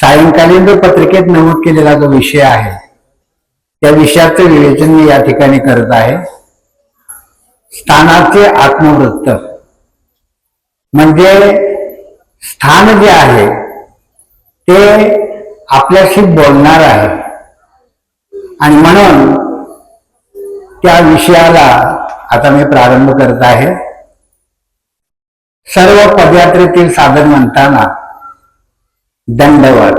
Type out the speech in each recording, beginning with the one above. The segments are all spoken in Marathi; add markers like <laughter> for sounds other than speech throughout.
सायंकालीन जो पत्रिकेत नमूद केलेला जो विषय आहे त्या विषयाचं विवेचन मी या ठिकाणी करत आहे. स्थानाचे आत्मवृत्त. म्हणजे स्थान जे आहे ते आपल्याशी बोलणार आहे. आणि म्हणून त्या विषयाला आता मी प्रारंभ करत आहे. सर्व पदयात्रेतील साधन म्हणताना दंडवत.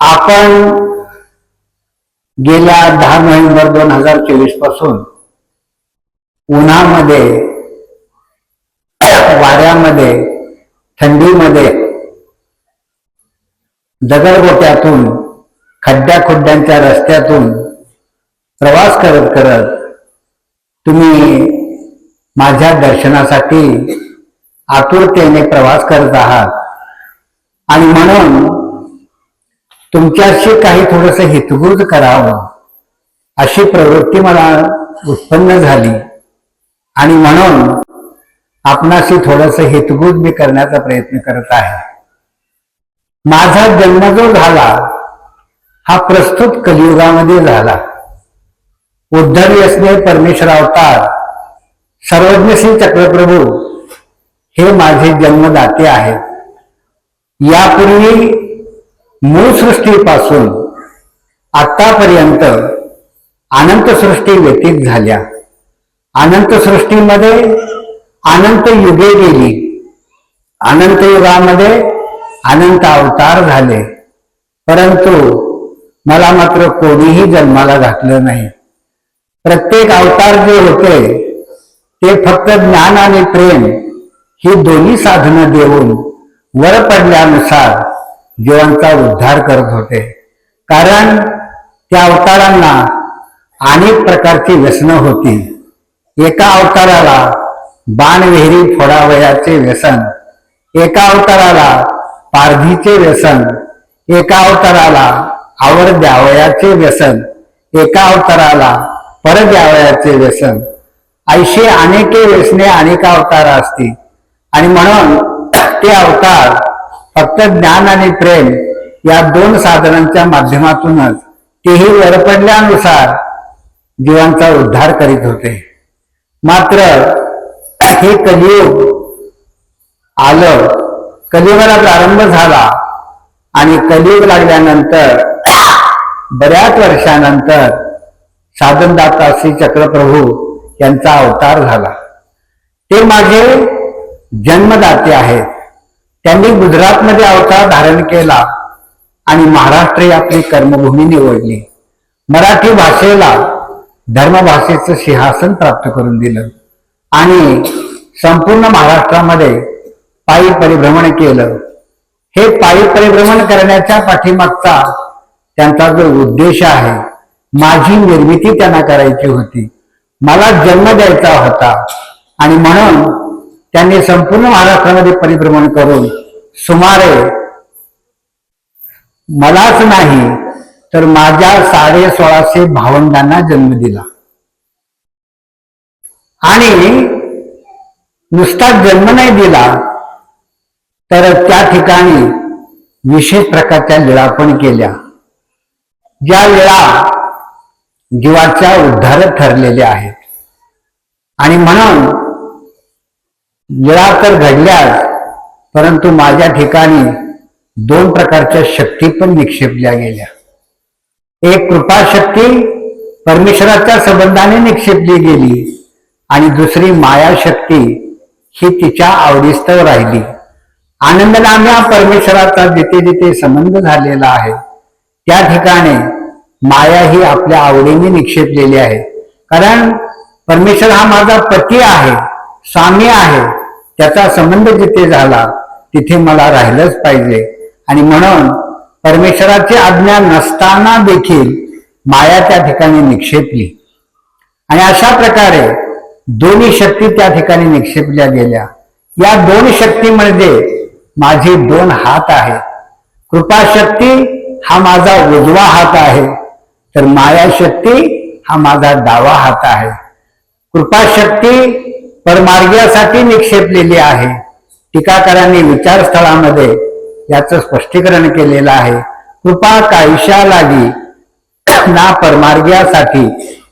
आपण गेल्या दहा नोव्हेंबर दोन हजार चोवीसपासून उन्हामध्ये वाऱ्यामध्ये थंडीमध्ये दगडगोट्यातून खड्ड्या खुड्ड्यांच्या रस्त्यातून प्रवास करत करत तुम्ही माझ्या दर्शनासाठी आतुरतेने प्रवास करत आहात. आणि म्हणून तुमच्याशी काही थोडस हितगुज करावं अशी प्रवृत्ती मला उत्पन्न झाली. आणि म्हणून आपणाशी थोडस हितगुज मी करण्याचा प्रयत्न करत आहे. माझा जन्म जो झाला हा प्रस्तुत कलियुगामध्ये झाला. उद्धवी असणे परमेश्वर अवतार सर्वज्ञ श्री चक्रप्रभू हे माझे जन्मदाते आहेत. यापूर्वी मूळ सृष्टीपासून आतापर्यंत अनंत सृष्टी व्यतीत झाल्या. अनंत सृष्टीमध्ये अनंत युगे गेली. अनंत युगामध्ये अनंत अवतार झाले. परंतु मला मात्र कोणीही जन्माला घातलं नाही. प्रत्येक अवतार जे होते ते फक्त ज्ञान आणि प्रेम ही दोन्ही साधनं देऊन वर पडल्यानुसार जीवांचा उद्धार करत होते. कारण त्या अवतारांना अनेक प्रकारची व्यसनं होती. एका अवताराला बाणविहिरी फोडावयाचे व्यसन एका अवताराला पारधीचे व्यसन एका अवताराला आवर द्यावयाचे व्यसन एका अवताराला पर द्यावयाचे व्यसन. ऐशी अनेके व्यसने अनेक अवतार असतील. आणि म्हणून ते अवतार फक्त ज्ञान आणि प्रेम या दोन साधनांच्या माध्यमातूनच तेही वरपडल्यानुसार जीवांचा उद्धार करीत होते. मात्र हे कलियुग आलं कलियुगाला प्रारंभ झाला आणि कलियुग लागल्यानंतर बऱ्याच वर्षानंतर साधनदाता श्री चक्रप्रभू यांचा अवतार झाला. ते माझे जन्मदाते आहेत. त्यांनी गुजरातमध्ये अवतार धारण केला आणि महाराष्ट्र ही आपली कर्मभूमी निवडली. मराठी भाषेला धर्मभाषेचं सिंहासन प्राप्त करून दिलं आणि संपूर्ण महाराष्ट्रामध्ये पायी परिभ्रमण केलं. हे पायी परिभ्रमण करण्याच्या पाठीमागचा त्यांचा जो उद्देश आहे माझी निर्मिती त्यांना करायची होती. मला जन्म द्यायचा होता आणि म्हणून त्यांनी संपूर्ण महाराष्ट्रामध्ये परिभ्रमण करून सुमारे मलाच नाही तर माझ्या साडे सोळाशे भावंडांना जन्म दिला. आणि नुसता जन्म नाही दिला तर त्या ठिकाणी विशेष प्रकारच्या लिळा पण केल्या. ज्या लीळा जीवाच्या उद्धारक ठरलेल्या आहेत. आणि म्हणून निळा तर घडल्याच परंतु माझ्या ठिकाणी दोन प्रकारच्या शक्ती पण निक्षेपल्या गेल्या. एक कृपाशक्ती परमेश्वराच्या संबंधाने निक्षेपली गेली आणि दुसरी माया शक्ती ही तिच्या आवडीस्तव राहिली. आनंदनाम्या परमेश्वराचा जिथे जिथे संबंध झालेला आहे. त्या ठिकाणी माया ही आपल्या आवडीने निक्षेपलेली आहे. कारण परमेश्वर हा माझा पती आहे स्वामी आहे. त्याचा संबंध जिथे झाला तिथे मला राहिलंच पाहिजे. आणि म्हणून परमेश्वराची आज्ञा नसताना देखील माया त्या ठिकाणी निक्षेपली. आणि अशा प्रकारे दोन्ही शक्ती त्या ठिकाणी निक्षेपल्या गेल्या. या दोन शक्तीमध्ये म्हणजे माझे दोन हात आहेत. कृपाशक्ती हा माझा उजवा हात आहे तर माया शक्ती हा माझा डावा हात आहे. कृपाशक्ती परमार्गासाठी निक्षेपलेली आहे. टीकाकारांनी विचारस्थळामध्ये याचं स्पष्टीकरण केलेलं आहे. कृपा कायशा लागी ना परमार्ग्यासाठी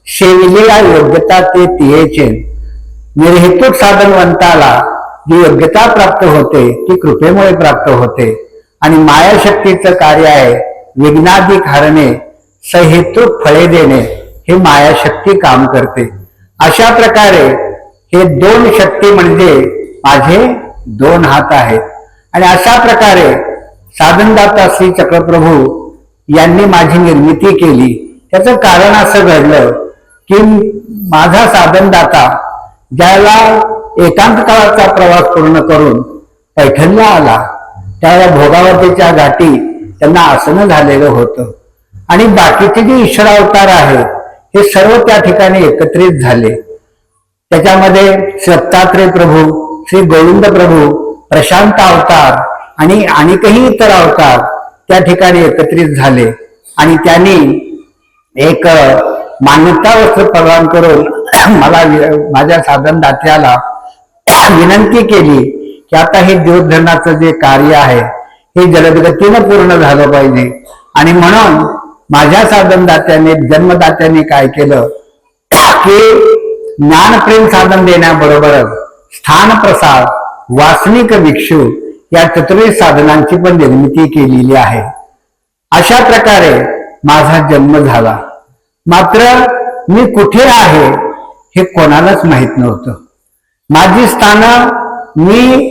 शेविलेला योग्यता ते तियेचे निर्हेतुक साधनवंताला जी योग्यता प्राप्त होते ती कृपेमुळे प्राप्त होते. आणि मायाशक्तीचं कार्य आहे विघ्नाधिक हरणे सहेतुक फळे देणे हे मायाशक्ती काम करते. अशा प्रकारे हे दोन शक्ती म्हणजे माझे दोन हात आहेत. आणि अशा प्रकारे साधनदाता श्री चक्रप्रभू यांनी माझी निर्मिती केली. त्याचं कारण असं घडलं की माझा साधनदाता ज्याला एकांत काळाचा प्रवास पूर्ण करून पैठणला आला त्यावेळेला भोगावतीच्या गाठी त्यांना आसनं झालेलं होतं. आणि बाकीचे जे ईश्वरावतार आहेत हे सर्व त्या ठिकाणी एकत्रित झाले. त्याच्यामध्ये दत्तात्रय प्रभू श्री गोविंद प्रभू प्रशांत अवतार आणि अनेकही इतर अवतार त्या ठिकाणी एकत्रित झाले. आणि त्यांनी एक मान्यता वस्त्र प्रदान करून <clears throat> मला माझ्या साधन दात्याला <clears throat> विनंती केली की आता हे ज्योतधनाचं जे कार्य आहे हे जलदगतीनं पूर्ण झालं पाहिजे. आणि म्हणून माझ्या साधनदात्याने जन्मदात्याने काय केलं <clears throat> की ज्ञानप्रेम साधन देण्याबरोबरच स्थान प्रसाद वासनिक भिक्षू या चतुर्विध साधनांची पण निर्मिती केलेली आहे. अशा प्रकारे माझा जन्म झाला. मात्र मी कुठे आहे हे कोणालाच माहीत नव्हतं. माझी स्थानं मी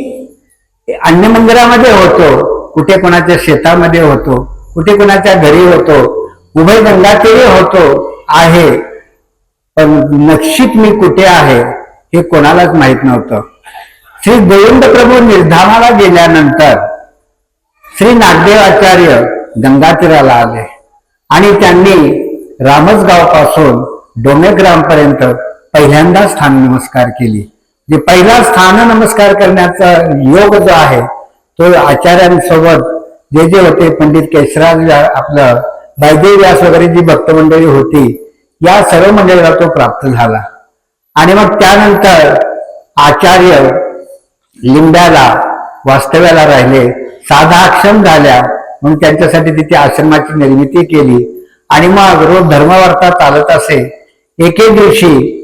अन्य मंदिरामध्ये होतो कुठे कोणाच्या शेतामध्ये होतो कुठे कोणाच्या घरी होतो उभय गंगातीरी होतो आहे. पण नक्षित मी कुठे आहे हे कोणालाच माहीत नव्हतं. श्री गोविंद प्रभू निर्धामाला गेल्यानंतर श्री नागदेव आचार्य गंगातीराला आले आणि त्यांनी रामसगावपासून डोमेग्राम पहिल्यांदा स्थान नमस्कार केली. जे पहिला स्थान नमस्कार करण्याचा योग जो आहे तो आचार्यांसोबत जे जे होते पंडित केशराज आपलं बायदेव व्यास वगैरे जी भक्तमंडळी होती या सर्व मंडळीला तो प्राप्त झाला. आणि मग त्यानंतर आचार्य लिंब्याला वास्तव्याला राहिले. साधा साधाक्षम झाल्या. म्हणून त्यांच्यासाठी तिथे आश्रमाची निर्मिती केली. आणि मग रोज धर्मवार्ता चालत असे. एके दिवशी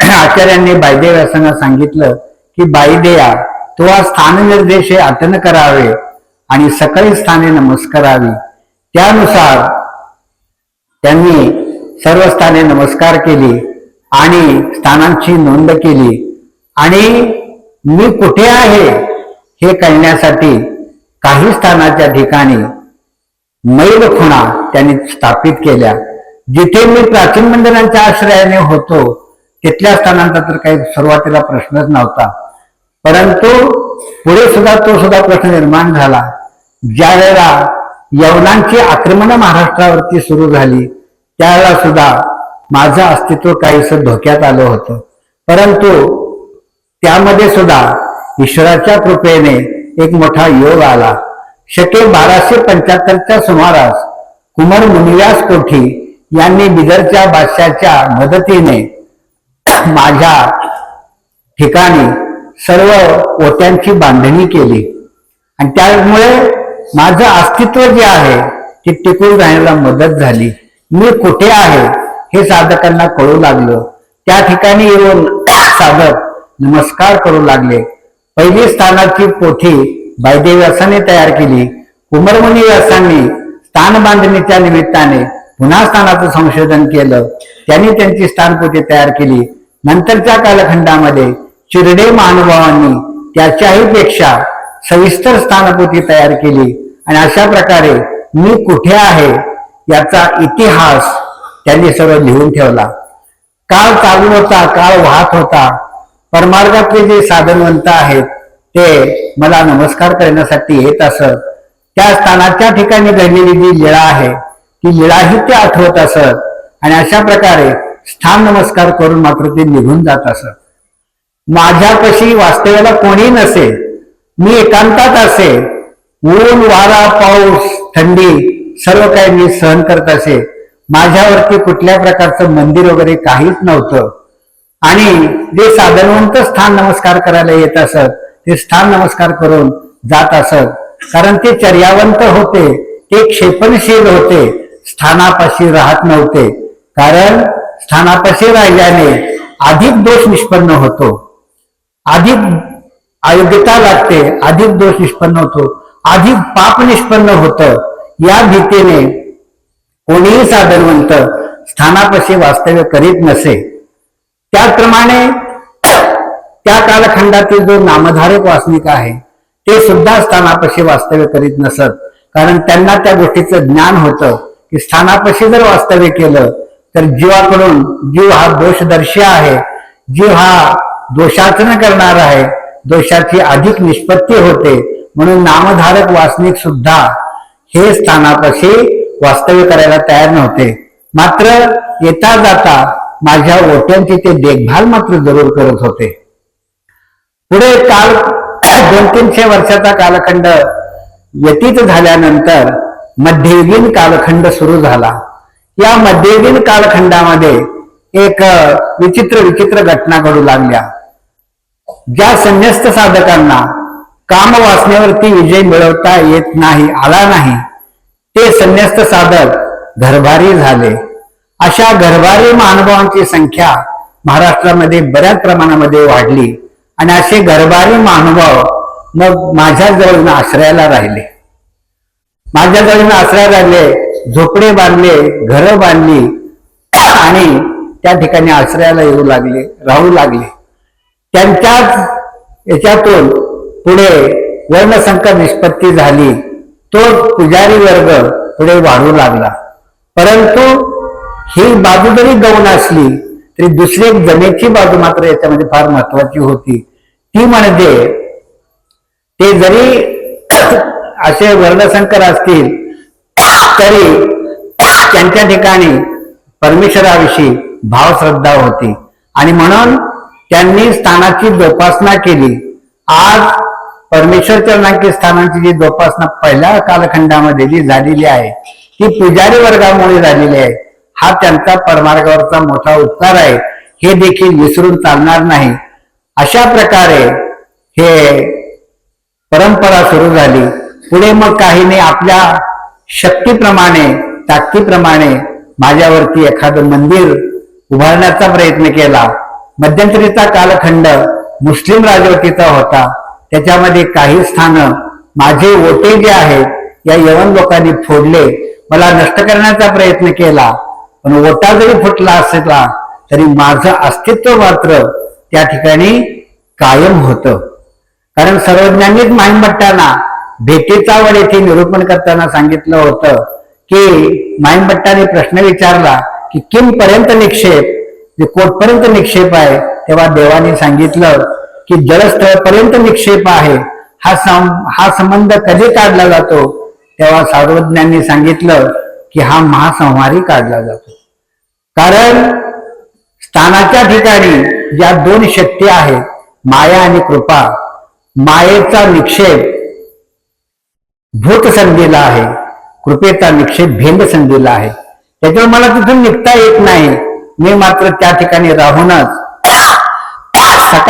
आचार्यांनी बायदेव व्यासांना सांगितलं की बाईदेया तो आज स्थान निर्देश अटन करावे आणि सकाळी स्थाने नमस्कारावी. त्यानुसार त्यांनी सर्व स्थाने नमस्कार केली आणि स्थानांची नोंद केली. आणि मी कुठे आहे हे कळण्यासाठी काही स्थानाच्या ठिकाणी मैल खुणा त्यांनी स्थापित केल्या. जिथे मी प्राचीन मंदिरांच्या आश्रयाने होतो तिथल्या स्थानांचा तर काही सुरुवातीला प्रश्नच नव्हता. परंतु पुढे सुद्धा तो सुद्धा प्रश्न निर्माण झाला. ज्या वेळेला यवनांची आक्रमण महाराष्ट्रावरती सुरू झाली त्याला सुद्धा माझं अस्तित्व काहीस धोक्यात आलं होतं. परंतु त्यामध्ये सुद्धा ईश्वराच्या कृपेने एक मोठा योग आला. शके बाराशे पंच्याहत्तरच्या सुमारास कुमार मुनिव्यास कोठी यांनी बिदरच्या बादशाच्या मदतीने माझ्या ठिकाणी सर्व ओट्यांची बांधणी केली. आणि त्यामुळे माझं अस्तित्व जे आहे ते टिकून राहण्याला मदत झाली. मी कुठे आहे हे साधकांना कळू लागलं. त्या ठिकाणी येऊन साधक नमस्कार करू लागले. पहिली स्थानाची पोथी बायदेव व्यासाने तयार केली. कुमारमुनी व्यासांनी स्थान बांधणीच्या निमित्ताने पुन्हा स्थानाचं संशोधन केलं. त्यांनी त्यांची स्थानपोथी तयार केली. नंतरच्या कालखंडामध्ये चिरडे महानुभावांनी त्याच्याही पेक्षा सविस्तर स्थानपोथी तयार केली. आणि अशा प्रकारे मी कुठे आहे याचा इतिहास त्यांनी सर्व लिहून ठेवला. काळ चालू होता काळ वाहत होता. परमार्गातले जे साधनवंत आहेत ते मला नमस्कार करण्यासाठी येत असत. त्या स्थानाच्या ठिकाणी घडलेली जी लीळा आहे ती लीळाही ते आठवत असत. आणि अशा प्रकारे स्थान नमस्कार करून मात्र ते निघून जात असत. माझ्यापाशी वास्तव्याला कोणी नसे मी एकांतात असे ऊन वारा पाऊस थंडी सर्व काही मी सहन करत असे. माझ्यावरती कुठल्या प्रकारचं मंदिर वगैरे काहीच नव्हतं. आणि जे साधारणवंत स्थान नमस्कार करायला येत असत ते स्थान नमस्कार करून जात असत. कारण ते चर्यावंत होते ते क्षेपणशील होते स्थानापाशी राहत नव्हते. कारण स्थानापाशी राहिल्याने अधिक दोष निष्पन्न होतो. अधिक अयोग्यता लागते अधिक दोष निष्पन्न होतो. अधिक पाप निष्पन्न होतं. या भीतीने कोणीही साधनवंत स्थानापाशी वास्तव्य करीत नसे. त्याचप्रमाणे त्या कालखंडातील जो नामधारक वासनिक आहे ते सुद्धा स्थानापाशी वास्तव्य करीत नसत. कारण त्यांना त्या गोष्टीचं ज्ञान होतं की स्थानापाशी जर वास्तव्य केलं तर जीवाकडून जीव हा दोषदर्शी आहे. जीव हा दोषाचन करणार आहे. दोषाची अधिक निष्पत्ती होते. म्हणून नामधारक वासनिक सुद्धा हे स्थानापाशी वास्तव्य करायला तयार नव्हते. मात्र येता जाता माझ्या ओट्यांची ते देखभाल मात्र जरूर करत होते. पुढे काल दोन तीनशे वर्षाचा कालखंड व्यतीत झाल्यानंतर मध्ययुगीन कालखंड सुरू झाला. या मध्ययुगीन कालखंडामध्ये एक विचित्र विचित्र घटना घडू लागल्या. ज्या संन्यस्त साधकांना काम वासनेवरती विजय मिळवता येत नाही आला नाही. ते संन्यस्त साधक घरभारी झाले. अशा घरभारी महानुभावांची संख्या महाराष्ट्रामध्ये बऱ्याच प्रमाणामध्ये वाढली आणि असे घरभारी महानुभाव मग माझ्याजवळ आश्रयाला राहिले. माझ्याजवळ जवळ राहिले झोपडे बांधले घरं बांधली आणि त्या ठिकाणी आश्रयाला येऊ लागले राहू लागले. त्यांच्याच याच्यातून पुढे वर्णसंकर निष्पत्ती झाली तो पुजारी वर्ग पुढे वाढू लागला. परंतु ही बाजू जरी गौण असली तरी दुसरी एक जमेची बाजू मात्र याच्यामध्ये फार महत्वाची होती. ती म्हणजे ते जरी <coughs> असे वर्णसंकर असतील तरी त्यांच्या ठिकाणी परमेश्वराविषयी भावश्रद्धा होती. आणि म्हणून त्यांनी स्थानाची जोपासना केली. आज परमेश्वर चरणांकी स्थानांची जी जोपासना पहिल्या कालखंडामध्ये जी झालेली आहे ती पुजारी वर्गामुळे झालेली आहे. हा त्यांचा परमार्गावरचा मोठा उपकार आहे. हे देखील विसरून चालणार नाही. अशा प्रकारे हे परंपरा सुरू झाली. पुढे मग काहीने आपल्या शक्तीप्रमाणे ताकदीप्रमाणे माझ्यावरती एखादं मंदिर उभारण्याचा प्रयत्न केला. मध्यंतरीचा कालखंड मुस्लिम राजवटीचा होता. त्याच्यामध्ये काही स्थान माझे ओटे जे आहेत या यवन लोकांनी फोडले. मला नष्ट करण्याचा प्रयत्न केला पण ओटा जरी फुटला असला तरी माझं अस्तित्व मात्र त्या ठिकाणी कायम होतं. कारण सर्वज्ञांनीच माहीमभट्टांना भेटीचा वर येथे निरूपण करताना सांगितलं होतं की माहीमभट्टाने प्रश्न विचारला की किम पर्यंत निक्षेप? जे कोटपर्यंत निक्षेप आहे तेव्हा देवाने सांगितलं की जलस्थळपर्यंत निक्षेप आहे हा सं हा संबंध कधी काढला जातो? तेव्हा सार्वज्ञांनी सांगितलं की हा महासंहारी काढला जातो. कारण स्थानाच्या ठिकाणी ज्या दोन शक्ती आहेत माया आणि कृपा मायेचा निक्षेप भूतसंधीला आहे कृपेचा निक्षेप भेंड संधीला आहे. त्याच्यावर मला तिथून निघता येत नाही. मी मात्र त्या ठिकाणी राहूनच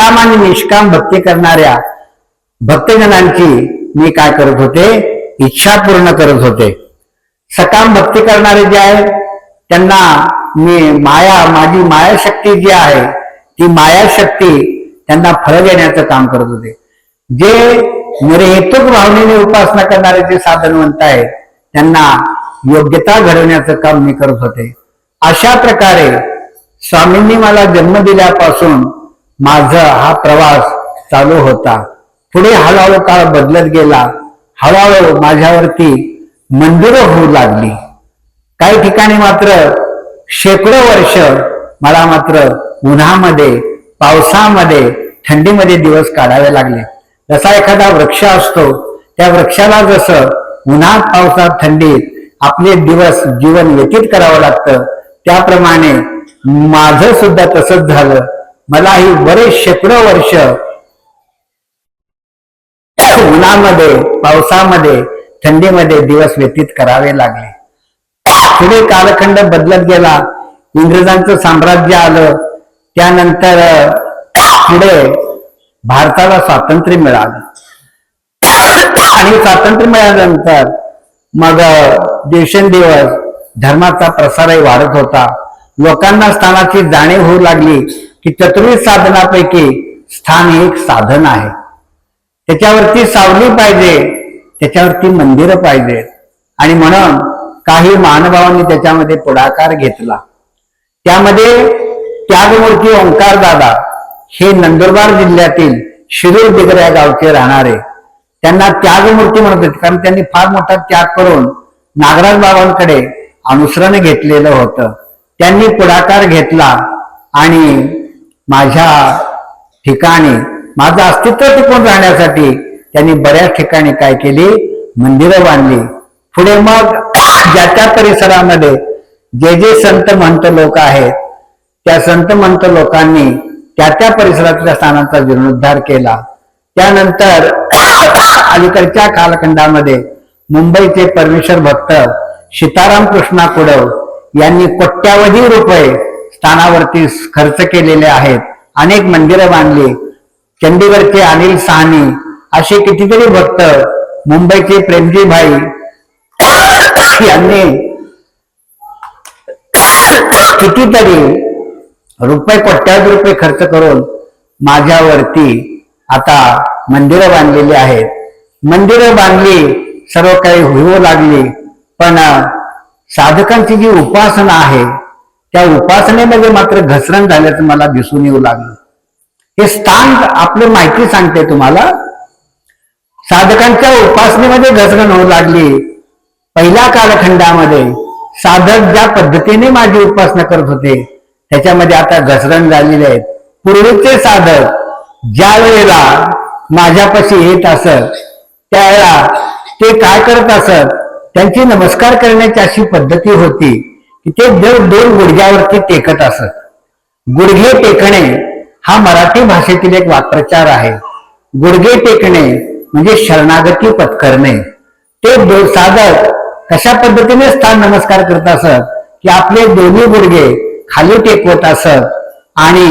सकाम आणि निष्काम भक्ती करणाऱ्या भक्तजनांची मी काय करत होते? इच्छा पूर्ण करत होते. सकाम भक्ती करणारे जे आहेत त्यांना मी माया माझी माया शक्ती जी आहे ती मायाशक्ती त्यांना फळ देण्याचं काम करत होते. जे निर्हेतुक भावनेने उपासना करणारे जे साधनवंत आहेत त्यांना योग्यता घडवण्याचं काम मी करत होते. अशा प्रकारे स्वामींनी मला जन्म दिल्यापासून माझा हा प्रवास चालू होता. पुढे हळूहळू काळ बदलत गेला. हळूहळू माझ्यावरती मंदिरं होऊ लागली. काही ठिकाणी मात्र शेकडो वर्ष मला मात्र उन्हामध्ये पावसामध्ये थंडीमध्ये दिवस काढावे लागले. जसा एखादा वृक्ष असतो त्या वृक्षाला जसं उन्हात पावसात थंडीत आपले दिवस जीवन व्यतीत करावं लागतं त्याप्रमाणे माझं सुद्धा तसंच झालं. मलाही बरेच शेकडो वर्ष उन्हामध्ये पावसामध्ये थंडीमध्ये दिवस व्यतीत करावे लागले. पुढे कालखंड बदलत गेला. इंग्रजांचं साम्राज्य आलं. त्यानंतर पुढे भारताला स्वातंत्र्य मिळालं. आणि स्वातंत्र्य मिळाल्यानंतर मग दिवसेंदिवस धर्माचा प्रसारही वाढत होता. लोकांना स्थानाची जाणीव होऊ लागली. की चतुर्विध साधनापैकी स्थान एक साधन आहे. त्याच्यावरती सावली पाहिजे त्याच्यावरती मंदिरं पाहिजे. आणि म्हणून काही महानुभावांनी त्याच्यामध्ये पुढाकार घेतला. त्यामध्ये त्यागमूर्ती ओंकार दादा हे नंदुरबार जिल्ह्यातील शिरूर दिगर या गावचे राहणारे. त्यांना त्यागमूर्ती म्हणत होते कारण त्यांनी फार मोठा त्याग करून नागराज बाबांकडे अनुसरण घेतलेलं होतं. त्यांनी पुढाकार घेतला आणि माझ्या ठिकाणी माझं अस्तित्व टिकून राहण्यासाठी त्यांनी बऱ्याच ठिकाणी काय केली? मंदिरं बांधली. पुढे मग ज्या त्या परिसरामध्ये जे जे संत महंत लोक आहेत त्या संत महंत लोकांनी त्या त्या परिसरातल्या स्थानांचा जीर्णोद्धार केला. त्यानंतर अलीकडच्या कालखंडामध्ये मुंबईचे परमेश्वर भक्त सीताराम कृष्णा कुडव यांनी कोट्यावधी रुपये स्थानावरती खर्च केलेले आहेत. अनेक मंदिरं बांधली. चंडीगडचे अनिल साहनी असे कितीतरी भक्त मुंबईचे प्रेमजी भाई यांनी कितीतरी रुपये कोट्यावधी रुपये खर्च करून माझ्यावरती आता मंदिरं बांधलेली आहेत. मंदिरं बांधली सर्व काही होऊ लागली. पण साधकांची जी उपासना आहे त्या उपासनेमध्ये मात्र घसरण झाल्याचं मला दिसून येऊ लागलं. हे स्थान आपलं माहिती सांगते तुम्हाला. साधकांच्या उपासनेमध्ये घसरण होऊ लागली. पहिल्या कालखंडामध्ये साधक ज्या पद्धतीने माझी उपासना करत होते त्याच्यामध्ये आता घसरण झालेले आहेत पूर्वीचे साधक ज्या वेळेला माझ्यापाशी येत असत त्यावेळेला ते काय करत असत त्यांची नमस्कार करण्याची अशी पद्धती होती. की ते दर दोन गुडघ्यावरती टेकत असत गुडघे टेकणे हा मराठी भाषेतील एक वाक्प्रचार आहे. गुडघे टेकणे म्हणजे शरणागती पत्करणे. ते साधक कशा पद्धतीने स्थान नमस्कार करत असत की आपले दोन्ही गुडघे खाली टेकवत असत आणि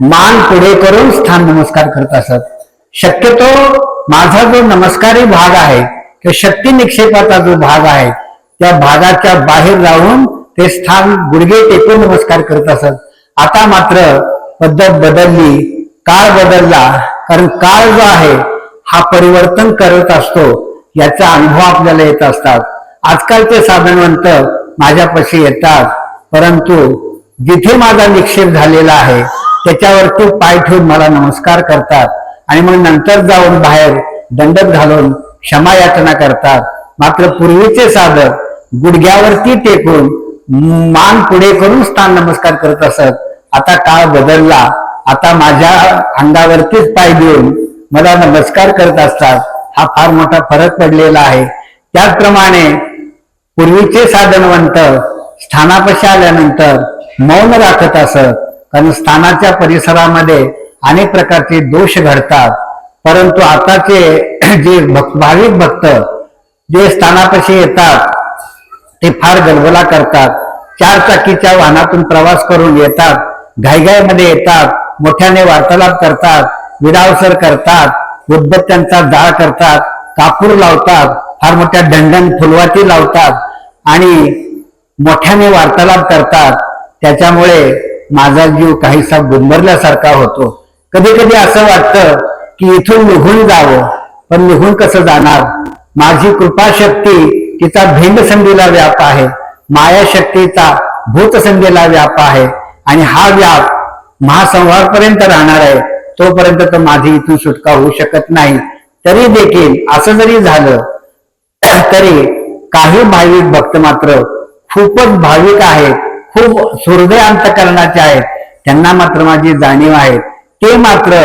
मान पुढे करून स्थान नमस्कार करत असत. शक्यतो माझा जो नमस्कारी भाग आहे किंवा शक्ती निक्षेपाचा जो भाग आहे त्या भागाच्या बाहेर राहून ते स्थान गुडघे टेकून नमस्कार करत असत. आता मात्र पद्धत बदलली काळ बदलला कारण काळ जो आहे हा परिवर्तन करत असतो याचा अनुभव आपल्याला येत असतात. आजकालचे साधनवंत माझ्यापाशी येतात परंतु जिथे माझा निक्षेप झालेला आहे त्याच्यावर तो पाय ठेवून मला नमस्कार करतात आणि मग नंतर जाऊन बाहेर दंडक घालून क्षमा याचना करतात. मात्र पूर्वीचे साधक गुडघ्यावरती टेकून मान पुढे करून स्थान नमस्कार करत असत. आता काळ बदलला. आता माझ्या अंगावरतीच पाय देऊन मला नमस्कार करत असतात. हा फार मोठा फरक पडलेला आहे. त्याचप्रमाणे पूर्वीचे साधनवंत स्थानापाशी आल्यानंतर मौन राखत असत. कारण स्थानाच्या परिसरामध्ये अनेक प्रकारचे दोष घडतात. परंतु आताचे जे भक्त भाविक भक्त जे स्थानापाशी येतात ते फार गलबला करतात. चार चाकीच्या वाहनातून प्रवास करून येतात. घाईघाईमध्ये येतात. मोठ्याने वार्तालाप करतात. विडावसर करतात. उदबत्त्यांचा जाळ करतात. कापूर लावतात. फार मोठ्या दंडन फुलवाती लावतात. आणि मोठ्याने वार्तालाप करतात. त्याच्यामुळे माझा जीव काहीसा गुंबरल्यासारखा होतो. कधी कधी असं वाटतं की इथून निघून जावं. पण निघून कसं जाणार? माझी कृपाशक्ती तिचा भेंडसंधीला व्याप आहे. मायाशक्तीचा भूतसंधीला व्याप आहे. आणि हा व्याप महासंवारपर्यंत राहणार आहे. तोपर्यंत तर माझी इथून सुटका होऊ शकत नाही. तरी देखील असं जरी झालं तरी काही भाविक भक्त मात्र खूपच भाविक आहेत. खूप हृदय अंतकरणाचे आहेत. त्यांना मात्र माझी जाणीव आहे. ते मात्र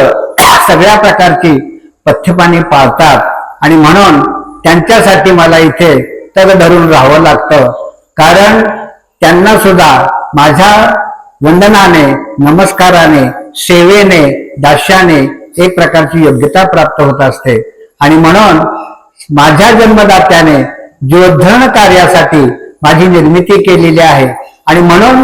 सगळ्या प्रकारची पथ्यपाणी पाळतात. आणि म्हणून त्यांच्यासाठी मला इथे तग धरून राहावं लागतं. कारण त्यांना सुद्धा माझ्या वंदनाने नमस्काराने सेवेने दास्याने एक प्रकारची योग्यता प्राप्त होत असते. आणि म्हणून माझ्या जन्मदात्याने जोधन कार्यासाठी माझी निर्मिती केलेली आहे. आणि म्हणून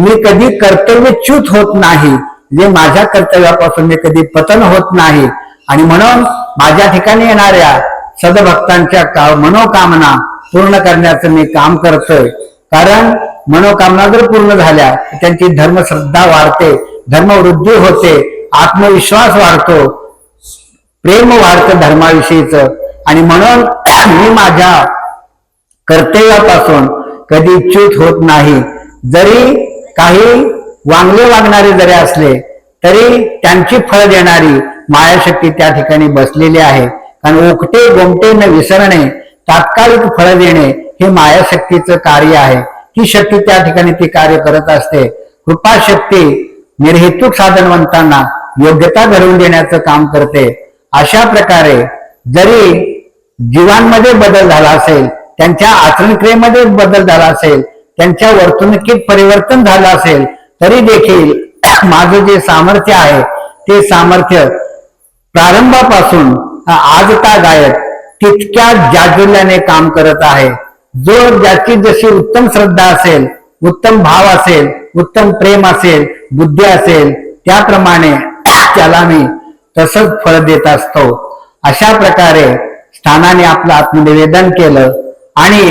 मी कधी कर्तव्यच्युत होत नाही जे माझ्या कर्तव्यापासून मी कधी पतन होत नाही. आणि म्हणून माझ्या ठिकाणी येणाऱ्या सदभक्तांच्या का- मनोकामना पूर्ण करण्याचं मी काम करतोय. कारण मनोकामना जर पूर्ण झाल्या त्यांची धर्मश्रद्धा वाढते धर्मवृद्धी होते आत्मविश्वास वाढतो प्रेम वाढतं धर्माविषयीच. आणि म्हणून <clears throat> मी माझ्या कर्तव्यापासून कधी च्युत होत नाही. जरी काही वांगले वागणारे जरी असले तरी त्यांची फळ देणारी मायाशक्ती त्या ठिकाणी बसलेली आहे. कारण उकटे गोमटे न विसरणे तात्कालिक फळ देणे हे मायाशक्तीचं कार्य आहे. ती शक्ती त्या ठिकाणी ती कार्य करत असते. कृपाशक्ती निर्हेतुक साधनवंतांना योग्यता घडवून देण्याचं काम करते. अशा प्रकारे जरी जीवांमध्ये बदल झाला असेल त्यांच्या आचरणक्रियेमध्ये बदल झाला असेल त्यांच्या वर्तणुकीत परिवर्तन झालं असेल तरी देखील <clears throat> माझं जे सामर्थ्य आहे ते सामर्थ्य प्रारंभापासून आजता गायक तितक्या जाजुल्याने काम करत आहे. जो ज्याची जशी उत्तम श्रद्धा असेल उत्तम भाव असेल उत्तम प्रेम असेल बुद्धी असेल त्याप्रमाणे त्याला मी तसंच फळ देत असतो. अशा प्रकारे स्थानाने आपलं आत्मनिवेदन केलं आणि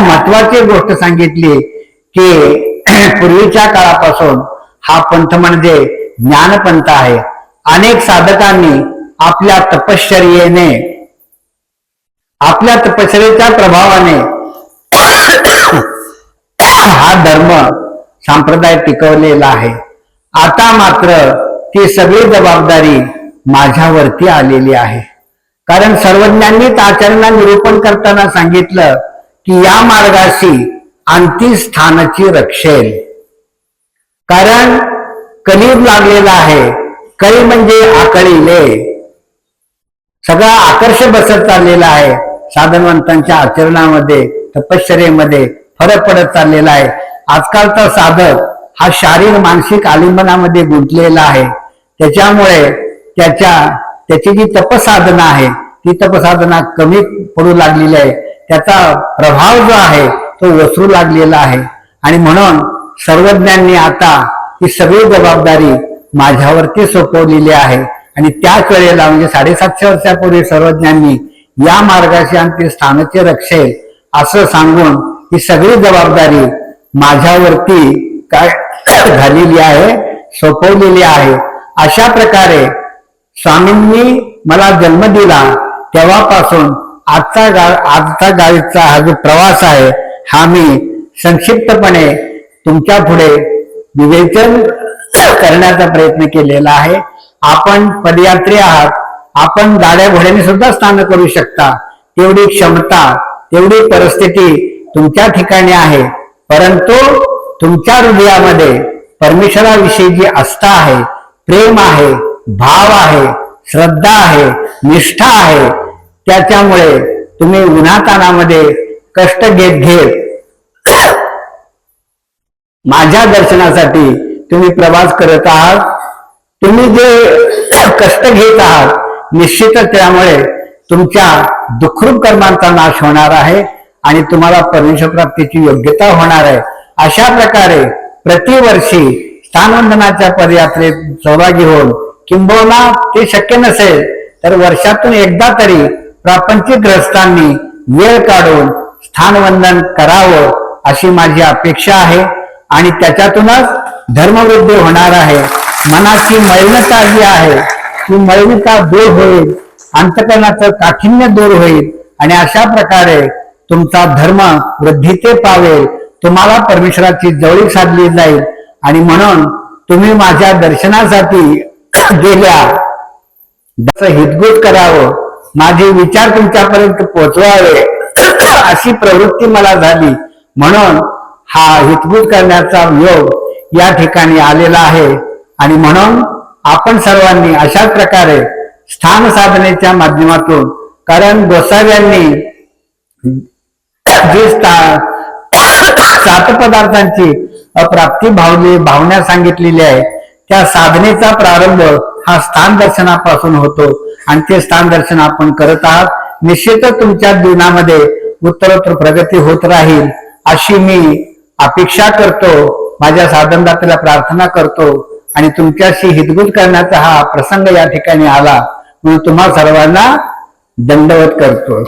महत्वाची गोष्ट सांगितली की <clears throat> पूर्वीच्या काळापासून हा पंथ म्हणजे ज्ञानपंथ आहे. अनेक साधकांनी आपल्या तपश्चर्येने आपल्या तपश्चर्येच्या प्रभावाने हा धर्म संप्रदाय टिकवलेला आहे. आता मात्र ती सगळी जबाबदारी माझ्यावरती आलेली आहे. कारण सर्वज्ञांनीच आचरणा निरूपण करताना सांगितलं की या मार्गाशी अंतिम स्थानाची रक्षेल. कारण कलीब लागलेला आहे. कळी म्हणजे आकळीले सगळा आकर्ष बसत चाललेला आहे. साधनवंतांच्या आचरणामध्ये तपश्चर्येमध्ये फरक पडत चाललेला आहे. आजकालचा साधक हा शारीर मानसिक आलिंबनामध्ये गुंतलेला आहे. त्याच्यामुळे त्याच्या त्याची जी तपसाधना आहे ती तपसाधना कमी पडू लागलेली आहे. त्याचा प्रभाव जो आहे तो वसरू लागलेला आहे. आणि म्हणून सर्वज्ञांनी आता ही सगळी जबाबदारी माझ्यावरती सोपवलेली आहे. आणि त्याच वेळेला म्हणजे साडेसातशे वर्षापूर्वी सर्वज्ञांनी या मार्गाशी आणि स्थानाचे रक्षे असं सांगून ही सगळी जबाबदारी माझ्यावरती काय झालेली आहे सोपवलेली आहे. अशा प्रकारे स्वामींनी मला जन्म दिला तेव्हापासून आजचा गा आजचा गाडीचा हा जो प्रवास आहे हा मी संक्षिप्तपणे तुमच्यापुढे विवेचन करण्याचा प्रयत्न केलेला आहे. आपण पदयात्री आहात. आपण गाड्या घोड्याने सुद्धा स्नान करू शकता. तेवढी क्षमता तेवढी परिस्थिती तुमच्या ठिकाणी आहे. परंतु तुमच्या हृदयामध्ये परमेश्वराविषयी जी आस्था आहे प्रेम आहे भाव आहे श्रद्धा आहे निष्ठा आहे त्याच्यामुळे तुम्ही उन्हातानामध्ये कष्ट घेत घेत माझ्या दर्शनासाठी तुम्ही प्रवास करत आहात. तुम्ही जे कष्ट घेत आहात निश्चितच त्यामुळे तुमच्या दुखरूप कर्मांचा नाश होणार आहे आणि तुम्हाला परमेश्वर प्राप्तीची योग्यता होणार आहे. अशा प्रकारे प्रतिवर्षी स्थानवंदनाच्या पदयात्रेत सहभागी होऊन किंबहुना ते शक्य नसेल तर वर्षातून एकदा तरी प्रापंचिक ग्रस्तांनी वेळ काढून स्थानवंदन करावं अशी माझी अपेक्षा आहे आणि त्याच्यातूनच धर्मवृद्धी होणार आहे. मनाची मैलता जी आहे ती मलिनता दूर होईल अंतकरणाचं काठिण्य दूर होईल आणि अशा प्रकारे तुमचा धर्म वृद्धीचे पावेल तुम्हाला परमेश्वराची जवळीक साधली जाईल. आणि म्हणून तुम्ही माझ्या दर्शनासाठी गेल्या. जसं हितगुज करावं. माझे विचार तुमच्यापर्यंत पोहोचवावे अशी प्रवृत्ती मला झाली. म्हणून हा हितगुज करण्याचा योग या ठिकाणी आलेला आहे. आणि म्हणून आपण सर्वांनी अशाच प्रकारे स्थान साधनेच्या माध्यमातून कारण गोसाव्यांनी जी सात पदार्थांची अप्राप्ती भावली भावना सांगितलेली आहे त्या साधनेचा प्रारंभ हा स्थान दर्शनापासून होतो. आणि ते स्थान दर्शन आपण करत आहात. निश्चितच तुमच्या जीवनामध्ये उत्तरोत्तर प्रगती होत राहील अशी मी अपेक्षा करतो. माझ्या साधनदात्याला प्रार्थना करतो. आणि तुमच्याशी हितगुज करण्याचा हा प्रसंग या ठिकाणी आला म्हणून तुम्हा सर्वांना दंडवत करतो.